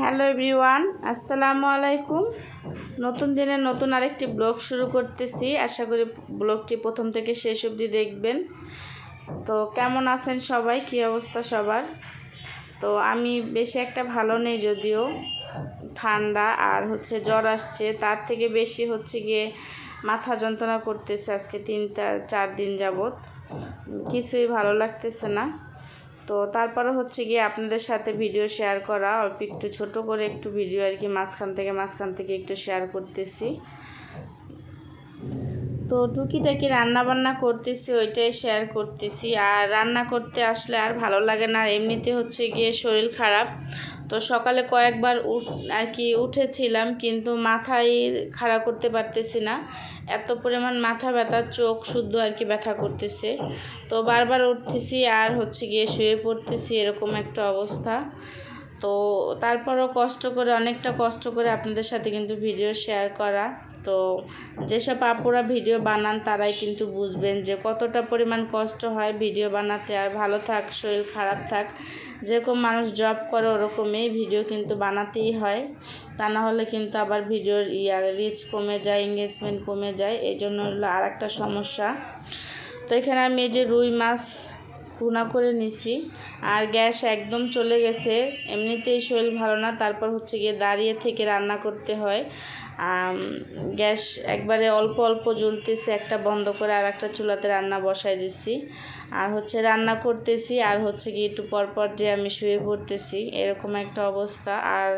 Hello everyone, আসসালামু আলাইকুম। নতুন দিনে নতুন আরেকটি ব্লগ শুরু করতেছি। আশা করি ব্লগটি প্রথম থেকে শেষ অবধি দেখবেন। তো কেমন আছেন সবাই? কী অবস্থা সবার? তো আমি বেশি একটা ভালো নেই যদিও। ঠান্ডা আর হচ্ছে জ্বর আসছে। তার থেকে বেশি হচ্ছে গিয়ে মাথা যন্ত্রণা করতেছে আজকে তিনটা চার দিন যাবৎ। কিছুই ভালো লাগতেছে না। তো তারপরে হচ্ছে গিয়ে আপনাদের সাথে ভিডিও শেয়ার করা, অল্প একটু ছোট করে একটু ভিডিও আর কি মাঝখান থেকে মাঝখান থেকে একটু শেয়ার করতেছি। তো টুকিটাকি রান্না বান্না করতেছি, ওইটাই শেয়ার করতেছি। আর রান্না করতে আসলে আর ভালো লাগে না, আর এমনিতে হচ্ছে গিয়ে শরীর খারাপ। তো সকালে কয়েকবার আর কি উঠেছিলাম, কিন্তু মাথায় খাড়া করতে পারতেছি না। এত পরিমাণ মাথা ব্যথা, চোখ শুদ্ধ আর কি ব্যথা করতেছে। তো বারবার উঠতেছি আর হচ্ছে গিয়ে শুয়ে পড়তেছি, এরকম একটা অবস্থা। তো তারপরও কষ্ট করে, অনেকটা কষ্ট করে আপনাদের সাথে কিন্তু ভিডিও শেয়ার করা। তো যেসব আপুরা ভিডিও বানান তারাই কিন্তু বুঝবেন যে কতটা পরিমাণ কষ্ট হয় ভিডিও বানাতে। আর ভালো থাক, শরীর খারাপ থাক, যেরকম মানুষ জব করে ওরকমই ভিডিও কিন্তু বানাতেই হয়। তা না হলে কিন্তু আবার ভিডিওর ইয়া রিচ কমে যায় এঙ্গেজমেন্ট কমে যায় এই জন্য হলো আর একটা সমস্যা। তো এখানে আমি এই যে রুই মাছ ভুনা করে নিছি। আর গ্যাস একদম চলে গেছে। এমনিতেই শরীর ভালো না, তারপর হচ্ছে গিয়ে দাঁড়িয়ে থেকে রান্না করতে হয়। গ্যাস একবারে অল্প অল্প জ্বলতেছে, একটা বন্ধ করে আর একটা চুলাতে রান্না বসাই দিছি। আর হচ্ছে রান্না করতেছি, আর হচ্ছে গিয়ে একটু পরপর যে আমি শুয়ে পড়তেছি, এরকম একটা অবস্থা। আর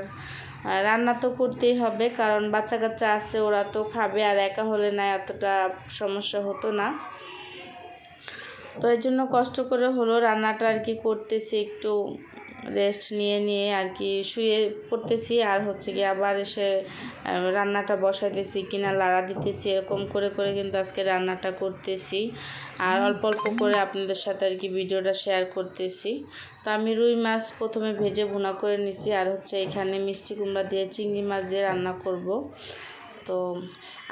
রান্না তো করতেই হবে, কারণ বাচ্চা কাচ্চা আছে, ওরা তো খাবে, আর একা হলে না এতটা সমস্যা হতো না। তো এর জন্য কষ্ট করে হলো রান্নাটা আর কি করতেছি, একটু রেস্ট নিয়ে নিয়ে আর কি শুয়ে পড়তেছি। আর হচ্ছে কি আবার এসে রান্নাটা বসাইতেছি, কিনা লাড়া দিতেছি, এরকম করে করে কিন্তু আজকে রান্নাটা করতেছি। আর অল্প অল্প করে আপনাদের সাথে আর কি ভিডিওটা শেয়ার করতেছি। তো আমি রুই মাছ প্রথমে ভেজে ভুনা করে নিছি। আর হচ্ছে এখানে মিষ্টি কুমড়া দিয়ে চিংড়ি মাছ দিয়ে রান্না করব। তো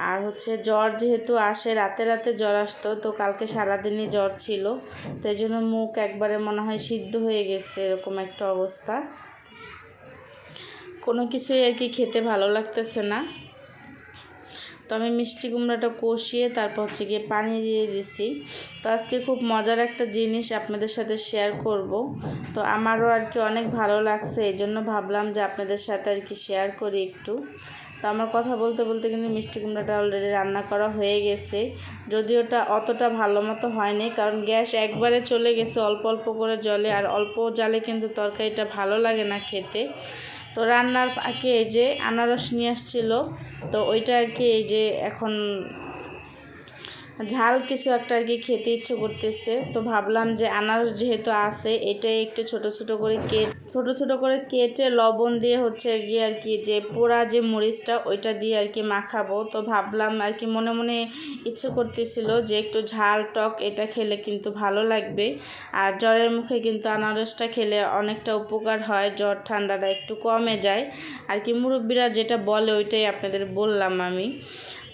আর হচ্ছে জ্বর যেহেতু আসে, রাতে রাতে জ্বর আসতো, তো কালকে সারাদিনই জ্বর ছিল। তো এই জন্য মুখ একবারে মনে হয় সিদ্ধ হয়ে গেছে এরকম একটা অবস্থা। কোনো কিছুই আর কি খেতে ভালো লাগতেছে না। তো আমি মিষ্টি কুমড়াটা কষিয়ে তারপর হচ্ছে গিয়ে পানি দিয়ে দিছি। তো আজকে খুব মজার একটা জিনিস আপনাদের সাথে শেয়ার করব। তো আমারও আর কি অনেক ভালো লাগছে, এই জন্য ভাবলাম যে আপনাদের সাথে আর কি শেয়ার করি একটু। তো আমার কথা বলতে বলতে কিন্তু মিষ্টি কুমড়াটা অলরেডি রান্না করা হয়ে গেছে। যদি ওটা অতটা ভালো মতো হয়নি, কারণ গ্যাস একবারে চলে গেছে অল্প অল্প করে জলে, আর অল্প জালে কিন্তু তরকারিটা ভালো লাগে না খেতে। তো রান্নার আগে এই যে আনারস নিয়ে আসছিল, তো ওইটা আর কি এই যে এখন ঝাল কিছু একটা আর কি খেতে ইচ্ছে করতেছে। তো ভাবলাম যে আনারস যেহেতু আছে, এটাই একটু ছোট ছোট করে কেট ছোট ছোট করে কেটে লবণ দিয়ে হচ্ছে গিয়ে আর কি যে পোড়া যে মরিচটা, ওইটা দিয়ে আর কি মাখাবো। তো ভাবলাম আর কি মনে মনে ইচ্ছে করতেছিল যে একটু ঝাল টক এটা খেলে কিন্তু ভালো লাগবে। আর জ্বরের মুখে কিন্তু আনারসটা খেলে অনেকটা উপকার হয়, জ্বর ঠান্ডাটা একটু কমে যায়। আর কি মুরব্বীরা যেটা বলে ওইটাই আপনাদের বললাম আমি।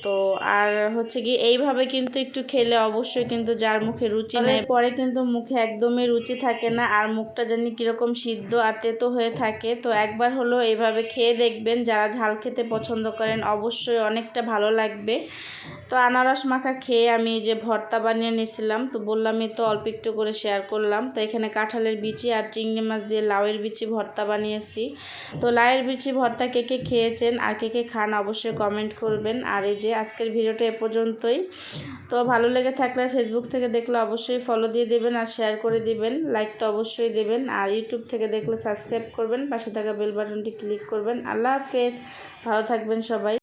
তো আর হচ্ছে কি এইভাবে কিন্তু একটু খেলে অবশ্যই কিন্তু যার মুখে রুচি নেই। পরে কিন্তু মুখে একদমই রুচি থাকে না আর মুখটা জানি কীরকম সিদ্ধ আর তেতো হয়ে থাকে। তো একবার হলো এইভাবে খেয়ে দেখবেন। যারা ঝাল খেতে পছন্দ করেন অবশ্যই অনেকটা ভালো লাগবে। তো আনারস মাখা খেয়ে আমি যে ভর্তা বানিয়ে নিয়েছিলাম। তো বললামই তো অল্প একটু করে শেয়ার করলাম। তো এখানে কাঁঠালের বিচি আর চিংড়ি মাছ দিয়ে লাউয়ের বিচি ভর্তা বানিয়েছি। তো লাউয়ের বিচি ভর্তা কে কে খেয়েছেন আর কে কে খান অবশ্যই কমেন্ট করবেন। আর এই যে আজকের ভিডিওটা এ পর্যন্তই। তো ভালো লেগে থাকলে ফেসবুক থেকে দেখলে অবশ্যই ফলো দিয়ে দেবেন আর শেয়ার করে দেবেন। লাইক তো অবশ্যই দেবেন। আর ইউটিউব থেকে দেখলে সাবস্ক্রাইব করবেন। পাশে থাকা বেল বাটনটি ক্লিক করবেন। আল্লাহ হাফেজ। ভালো থাকবেন সবাই।